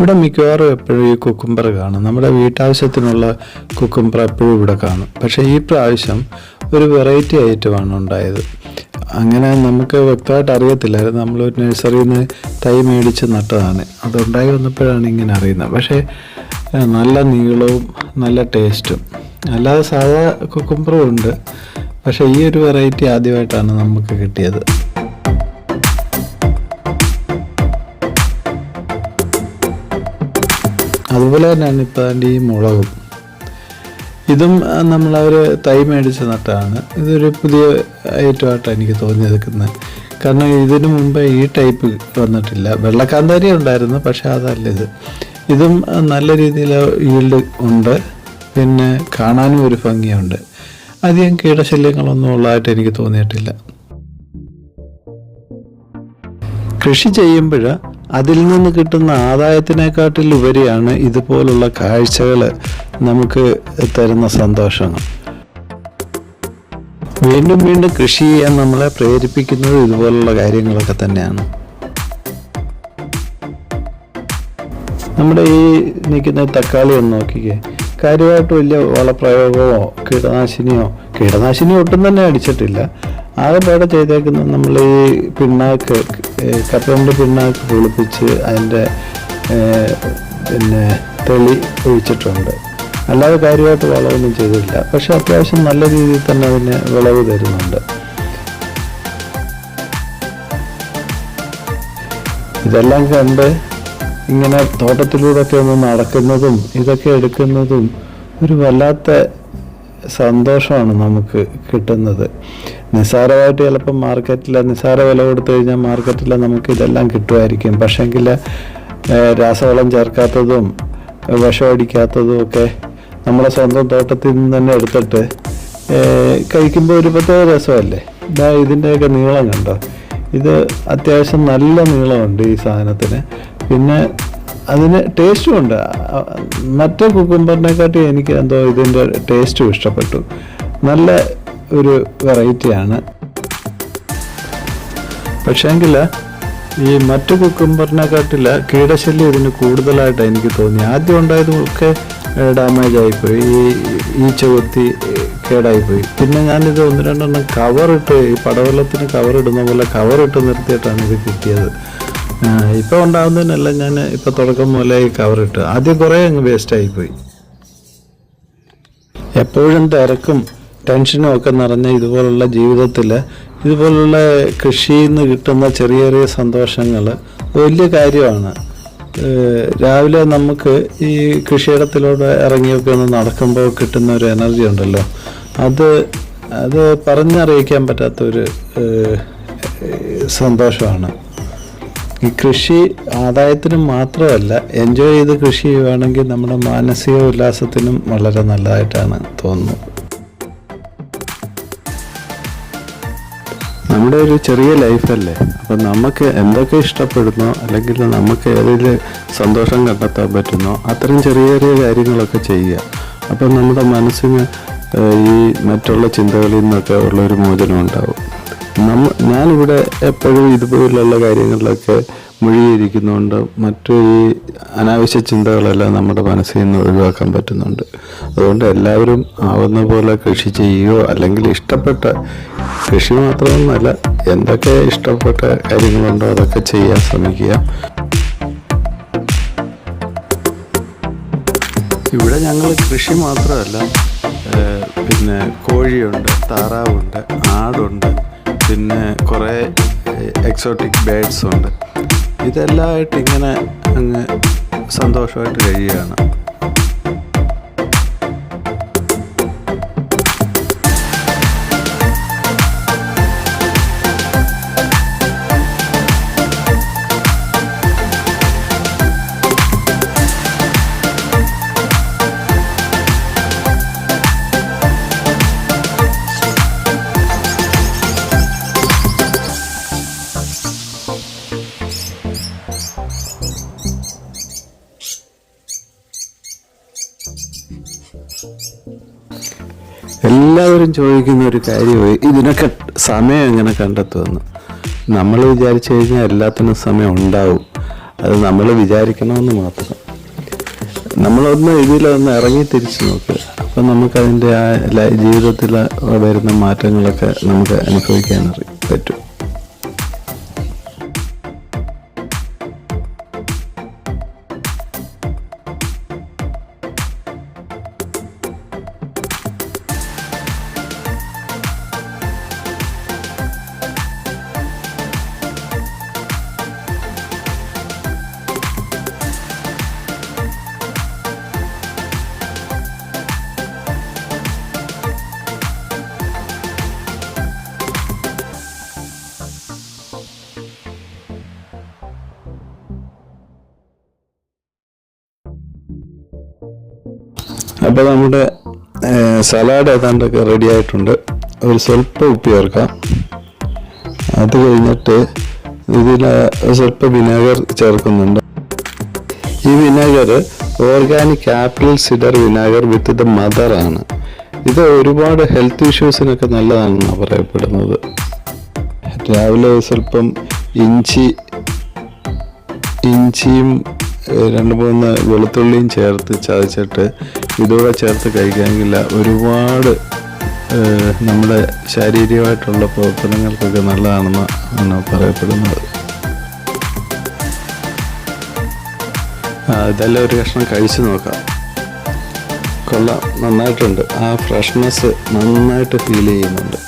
ഇവിടെ മിക്കവാറും എപ്പോഴും ഈ കുക്കുംബർ കാണും. നമ്മുടെ വീട്ടാവശ്യത്തിനുള്ള കുക്കുംബർ എപ്പോഴും ഇവിടെ കാണും. പക്ഷേ ഈ പ്രാവശ്യം ഒരു വെറൈറ്റി ഐറ്റമാണ് ഉണ്ടായത്. അങ്ങനെ നമുക്ക് വ്യക്തമായിട്ട് അറിയത്തില്ലായിരുന്നു നമ്മൾ ഒരു നഴ്സറിയിൽ നിന്ന് തൈ മേടിച്ച് നട്ടതാണ്. അതുണ്ടായി വന്നപ്പോഴാണ് ഇങ്ങനെ അറിയുന്നത്. പക്ഷേ നല്ല നീളവും നല്ല ടേസ്റ്റും അല്ലാതെ സാധാ കുക്കുംബറും ഉണ്ട്. പക്ഷേ ഈ ഒരു വെറൈറ്റി ആദ്യമായിട്ടാണ് നമുക്ക് കിട്ടിയത്. അതുപോലെ തന്നെയാണ് ഇപ്പോൾ ഈ മുളകും. ഇതും നമ്മൾ തൈ മേടിച്ച് നട്ടതാണ് ഇതൊരു പുതിയ ഐറ്റമായിട്ടാണ് എനിക്ക് തോന്നിയെടുക്കുന്നത് കാരണം ഇതിനു മുമ്പ് ഈ ടൈപ്പ് വന്നിട്ടില്ല. വെള്ളക്കാന്താരി ഉണ്ടായിരുന്നു പക്ഷേ അതല്ല ഇത്. ഇതും നല്ല രീതിയിൽ ഈൽഡ് ഉണ്ട്. പിന്നെ കാണാനും ഒരു ഭംഗിയുണ്ട്. അധികം കീടശല്യങ്ങളൊന്നും ഉള്ളതായിട്ട് എനിക്ക് തോന്നിയിട്ടില്ല. കൃഷി ചെയ്യുമ്പോൾ അതിൽ നിന്ന് കിട്ടുന്ന ആദായത്തിനെക്കാട്ടിൽ ഉപരിയാണ് ഇതുപോലുള്ള കാഴ്ചകൾ നമുക്ക് തരുന്ന സന്തോഷങ്ങൾ. വീണ്ടും വീണ്ടും കൃഷി ചെയ്യാൻ നമ്മളെ പ്രേരിപ്പിക്കുന്നത് ഇതുപോലുള്ള കാര്യങ്ങളൊക്കെ തന്നെയാണ്. നമ്മുടെ ഈ നിൽക്കുന്ന തക്കാളി ഒന്ന് നോക്കിക്കേ. കാര്യമായിട്ട് വലിയ വളപ്രയോഗമോ കീടനാശിനിയോ കീടനാശിനി ഒട്ടും തന്നെ അടിച്ചിട്ടില്ല. ആകെപ്പാടെ ചെയ്തേക്കുന്നത് നമ്മൾ ഈ പിണ്ണാക്ക് കപ്പലിന്റെ പിണ്ണാക്ക് പൊളിപ്പിച്ച് അതിന്റെ പിന്നെ തെളി ഒഴിച്ചിട്ടുണ്ട്. അല്ലാതെ കാര്യമായിട്ട് വളമൊന്നും ചെയ്തിട്ടില്ല. പക്ഷെ അത്യാവശ്യം നല്ല രീതിയിൽ തന്നെ അതിന് വിളവ് തരുന്നുണ്ട്. ഇതെല്ലാം കണ്ട് ഇങ്ങനെ തോട്ടത്തിലൂടെയൊക്കെ ഒന്ന് നടക്കുന്നതും ഇതൊക്കെ എടുക്കുന്നതും ഒരു വല്ലാത്ത സന്തോഷമാണ് നമുക്ക് കിട്ടുന്നത്. നിസ്സാരമായിട്ട് ചിലപ്പോൾ മാർക്കറ്റിൽ നിസ്സാര വില കൊടുത്തു കഴിഞ്ഞാൽ മാർക്കറ്റിൽ നമുക്ക് ഇതെല്ലാം കിട്ടുമായിരിക്കും. പക്ഷേങ്കിൽ രാസവളം ചേർക്കാത്തതും വിഷം അടിക്കാത്തതും ഒക്കെ നമ്മുടെ സ്വന്തം തോട്ടത്തിൽ നിന്ന് തന്നെ എടുത്തിട്ട് കഴിക്കുമ്പോൾ ഒരു പ്രത്യേക രസമല്ലേ? ഇതാ ഇതിന്റെയൊക്കെ നീളം കണ്ടോ? ഇത് അത്യാവശ്യം നല്ല നീളമുണ്ട് ഈ സാധനത്തിന്. പിന്നെ അതിന് ടേസ്റ്റും ഉണ്ട്. മറ്റേ കുക്കുംബറിനെക്കാട്ടി എനിക്ക് എന്തോ ഇതിന്റെ ടേസ്റ്റും ഇഷ്ടപ്പെട്ടു. നല്ല ഒരു വെറൈറ്റിയാണ് പക്ഷേങ്കിൽ ഈ മറ്റു കുക്കുംബറിനെക്കാട്ടില്ല കീടശല്യം ഇതിന് കൂടുതലായിട്ട് എനിക്ക് തോന്നി. ആദ്യം ഉണ്ടായതൊക്കെ ഡാമേജ് ആയിപ്പോയി. ഈ ഈച്ച ചുവത്തി കേടായിപ്പോയി. പിന്നെ ഞാനിത് ഒന്ന് രണ്ടെണ്ണം കവറിട്ട് ഈ പടവെള്ളത്തിന് കവറിടുന്ന പോലെ കവറിട്ട് നിർത്തിയിട്ടാണ് ഇത് കിട്ടിയത്. ഇപ്പോൾ ഉണ്ടാകുന്നതിനെല്ലാം ഞാൻ ഇപ്പോൾ തുടക്കം മുതലേ കവറിട്ട് ആദ്യം കുറേ അങ്ങ് വേസ്റ്റായി പോയി. എപ്പോഴും തിരക്കും ടെൻഷനും ഒക്കെ നിറഞ്ഞ ഇതുപോലുള്ള ജീവിതത്തിൽ ഇതുപോലുള്ള കൃഷിയിൽ നിന്ന് കിട്ടുന്ന ചെറിയ ചെറിയ സന്തോഷങ്ങൾ വലിയ കാര്യമാണ്. രാവിലെ നമുക്ക് ഈ കൃഷിയിടത്തിലൂടെ ഇറങ്ങിയൊക്കെ ഒന്ന് നടക്കുമ്പോൾ കിട്ടുന്ന ഒരു എനർജി ഉണ്ടല്ലോ. അത് അത് പറഞ്ഞറിയിക്കാൻ പറ്റാത്തൊരു സന്തോഷമാണ്. ഈ കൃഷി ആദായത്തിന് മാത്രമല്ല എൻജോയ് ചെയ്ത് കൃഷി ചെയ്യുവാണെങ്കിൽ നമ്മുടെ മാനസിക ഉല്ലാസത്തിനും വളരെ നല്ലതായിട്ടാണ് തോന്നുന്നത്. നമ്മുടെ ഒരു ചെറിയ ലൈഫല്ലേ? അപ്പം നമുക്ക് എന്തൊക്കെ ഇഷ്ടപ്പെടുന്നോ അല്ലെങ്കിൽ നമുക്ക് ഏതിൽ സന്തോഷം കണ്ടെത്താൻ പറ്റുന്നോ അത്തരം ചെറിയ ചെറിയ കാര്യങ്ങളൊക്കെ ചെയ്യുക. അപ്പം നമ്മുടെ മനസ്സിന് ഈ മറ്റുള്ള ചിന്തകളിൽ നിന്നൊക്കെ ഉള്ളൊരു മോചനം ഉണ്ടാവും നമ്മ ഞാനിവിടെ എപ്പോഴും ഇതുപോലുള്ള കാര്യങ്ങളിലൊക്കെ മുഴുകിയിരിക്കുന്നതുകൊണ്ട് മറ്റു ഈ അനാവശ്യ ചിന്തകളെല്ലാം നമ്മുടെ മനസ്സിൽ നിന്ന് ഒഴിവാക്കാൻ പറ്റുന്നുണ്ട്. അതുകൊണ്ട് എല്ലാവരും ആവുന്ന പോലെ കൃഷി ചെയ്യുകയോ അല്ലെങ്കിൽ ഇഷ്ടപ്പെട്ട കൃഷി മാത്രമൊന്നുമല്ല എന്തൊക്കെ ഇഷ്ടപ്പെട്ട കാര്യങ്ങളുണ്ടോ അതൊക്കെ ചെയ്യാൻ ശ്രമിക്കുക. ഇവിടെ ഞങ്ങൾ കൃഷി മാത്രമല്ല പിന്നെ കോഴിയുണ്ട് താറാവുണ്ട് ആടുണ്ട് പിന്നെ കുറേ എക്സോട്ടിക് ബേഡ്സ് ഉണ്ട്. ഇതെല്ലാമായിട്ട് ഇങ്ങനെ അങ്ങ് സന്തോഷമായിട്ട് കഴിയുകയാണ്. എല്ലാവരും ചോദിക്കുന്ന ഒരു കാര്യമായി ഇതിനൊക്കെ സമയം എങ്ങനെ കണ്ടെത്തുമെന്ന്. നമ്മൾ വിചാരിച്ചു കഴിഞ്ഞാൽ എല്ലാത്തിനും സമയം ഉണ്ടാവും. അത് നമ്മൾ വിചാരിക്കണമെന്ന് മാത്രം. നമ്മളൊന്ന് ഇതിലൊന്ന് ഇറങ്ങി തിരിച്ചു നോക്കുക അപ്പം നമുക്കതിന്റെ ആ ജീവിതത്തിൽ വരുന്ന മാറ്റങ്ങളൊക്കെ നമുക്ക് അനുഭവിക്കാൻ പറ്റും. അപ്പോൾ നമ്മുടെ സലാഡ് ഏതാണ്ടൊക്കെ റെഡി ആയിട്ടുണ്ട്. ഒരു സ്വല്പം ഉപ്പ് ചേർക്കാം. അത് കഴിഞ്ഞിട്ട് ഇതിൽ സ്വല്പം വിനേഗർ ചേർക്കുന്നുണ്ട്. ഈ vinegar organic apple cider vinegar with the mother ആണ്. ഇത് ഒരുപാട് ഹെൽത്ത് ഇഷ്യൂസിനൊക്കെ നല്ലതാണെന്നാണ് പറയപ്പെടുന്നത്. രാവിലെ സ്വല്പം ഇഞ്ചി ഇഞ്ചിയും രണ്ട് മൂന്ന് വെളുത്തുള്ളിയും ചേർത്ത് ചതച്ചിട്ട് ഇതോടെ ചേർത്ത് കഴിക്കാമെങ്കിൽ ഒരുപാട് നമ്മുടെ ശാരീരികമായിട്ടുള്ള പ്രവർത്തനങ്ങൾക്കൊക്കെ നല്ലതാണെന്ന് ആണ് പറയപ്പെടുന്നത്. ഇതെല്ലാം ഒരു കഷ്ണം കഴിച്ചു നോക്കാം. കൊള്ളാം നന്നായിട്ടുണ്ട്. ആ ഫ്രഷ്നെസ് നന്നായിട്ട് ഫീൽ ചെയ്യുന്നുണ്ട്.